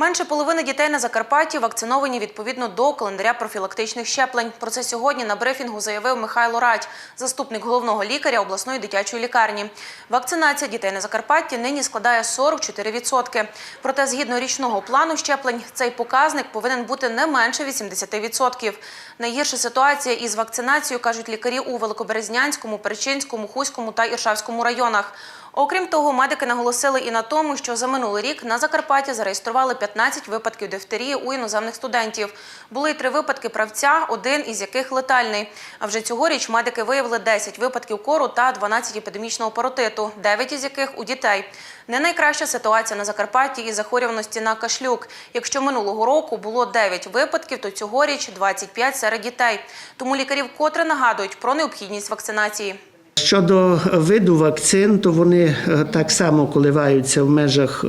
Менше половини дітей на Закарпатті вакциновані відповідно до календаря профілактичних щеплень. Про це сьогодні на брифінгу заявив Михайло Радь, заступник головного лікаря обласної дитячої лікарні. Вакцинація дітей на Закарпатті нині складає 44%. Проте, згідно річного плану щеплень, цей показник повинен бути не менше 80%. Найгірша ситуація із вакцинацією, кажуть лікарі у Великоберезнянському, Перечинському, Хуському та Іршавському районах. Окрім того, медики наголосили і на тому, що за минулий рік на Закарпатті зареєстрували 15 випадків дифтерії у іноземних студентів. Були три випадки правця, один із яких летальний. А вже цьогоріч медики виявили 10 випадків кору та 12 епідемічного паротиту, 9 із яких у дітей. Не найкраща ситуація на Закарпатті із захворюваності на кашлюк. Якщо минулого року було 9 випадків, то цьогоріч 25 серед дітей. Тому лікарі вкотре нагадують про необхідність вакцинації. Щодо виду вакцин, то вони е, так само коливаються в межах е,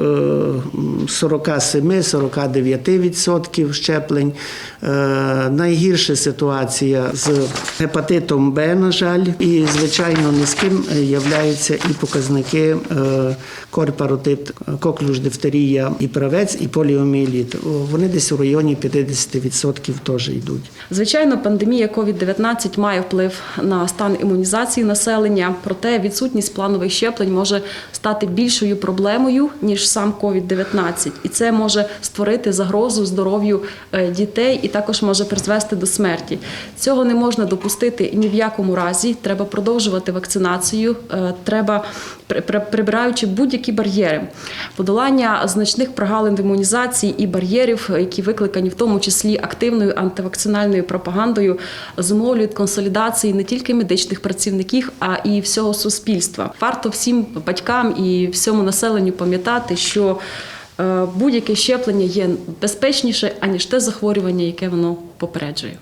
47-49% щеплень. Е, Найгірша ситуація з гепатитом Б, на жаль, і звичайно низьким являються і показники е, корпаротит, коклюш, дифтерія, і правець, і поліоміеліт. Вони десь у районі 50% теж йдуть. Звичайно, пандемія COVID-19 має вплив на стан імунізації населення, проте відсутність планових щеплень може стати більшою проблемою ніж сам COVID-19. і це може створити загрозу здоров'ю е, дітей і також може призвести до смерті. Цього не можна допустити ні в якому разі. Треба продовжувати вакцинацію. е, Треба при- при- прибираючи будь-які бар'єри, подолання значних прогалин в імунізації і бар'єрів, які викликані в тому числі активною антивакцинальною пропагандою, зумовлюють консолідації не тільки медичних працівників, а і всього суспільства. Варто всім батькам і всьому населенню пам'ятати, що е, будь-яке щеплення є безпечніше аніж те захворювання, яке воно попереджує.